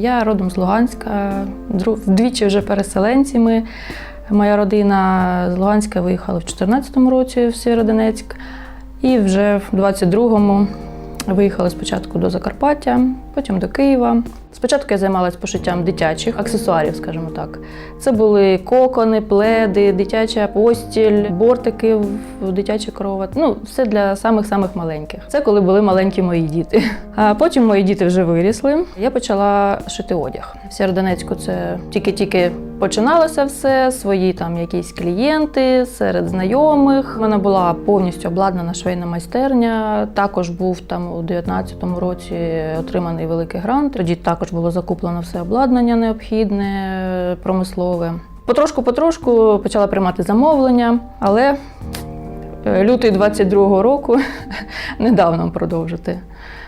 Я родом з Луганська, вдвічі вже переселенці ми. Моя родина з Луганська виїхала в 2014 році в Сєвєродонецьк, і вже в 22-му виїхали спочатку до Закарпаття, потім до Києва. Спочатку я займалася пошиттям дитячих аксесуарів, скажімо так. Це були кокони, пледи, дитяча постіль, бортики в дитячі кровати. Ну, все для самих-самих маленьких. Це коли були маленькі мої діти. А потім мої діти вже вирісли. Я почала шити одяг. В Сєвєродонецьку це тільки-тільки починалося все, свої там якісь клієнти серед знайомих. У мене була повністю обладнана швейна майстерня. Також був там у 19-му році отриманий великий грант. Тоді також було закуплено все обладнання необхідне, промислове. Потрошку-потрошку почала приймати замовлення, але е, лютий 22-го року не дав нам продовжити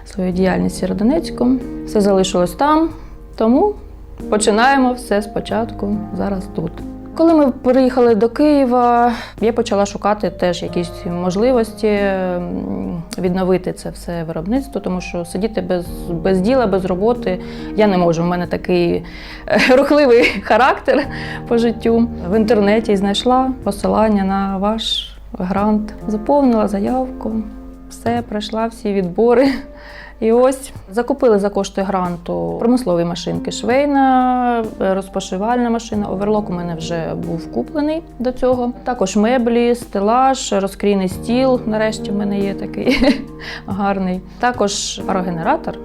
свою діяльність в Сєвєродонецьку. Все залишилось там, тому починаємо все спочатку, зараз тут. Коли ми переїхали до Києва, я почала шукати теж якісь можливості відновити це все виробництво, тому що сидіти без, без діла, без роботи я не можу. У мене такий е, рухливий характер по життю. В інтернеті знайшла посилання на ваш грант, заповнила заявку, все, пройшла всі відбори. І ось закупили за кошти гранту промислові машинки швейна, розпошивальна машина. Оверлок у мене вже був куплений до цього. Також меблі, стелаж, розкрійний стіл. Нарешті в мене є такий гарний. Також парогенератор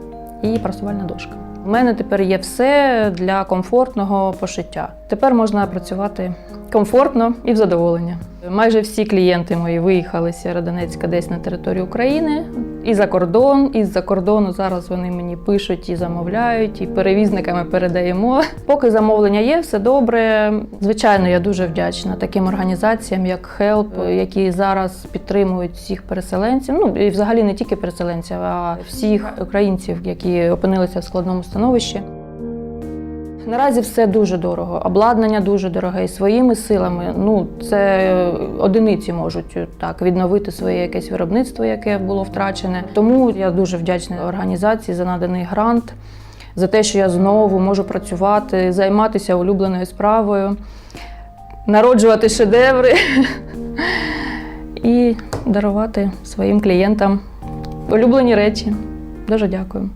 і прасувальна дошка. У мене тепер є все для комфортного пошиття. Тепер можна працювати комфортно і в задоволення. Майже всі клієнти мої виїхали з Сєвєродонецька десь на територію України і за кордон. І з-за кордону зараз вони мені пишуть і замовляють, і перевізниками передаємо. Поки замовлення є, все добре. Звичайно, я дуже вдячна таким організаціям, як HELP, які зараз підтримують всіх переселенців. Ну і взагалі не тільки переселенців, а всіх українців, які опинилися в складному становищі. Наразі все дуже дорого, обладнання дуже дороге, і своїми силами. Ну це одиниці можуть так відновити своє якесь виробництво, яке було втрачене. Тому я дуже вдячна організації за наданий грант, за те, що я знову можу працювати, займатися улюбленою справою, народжувати шедеври і дарувати своїм клієнтам улюблені речі. Дуже дякую.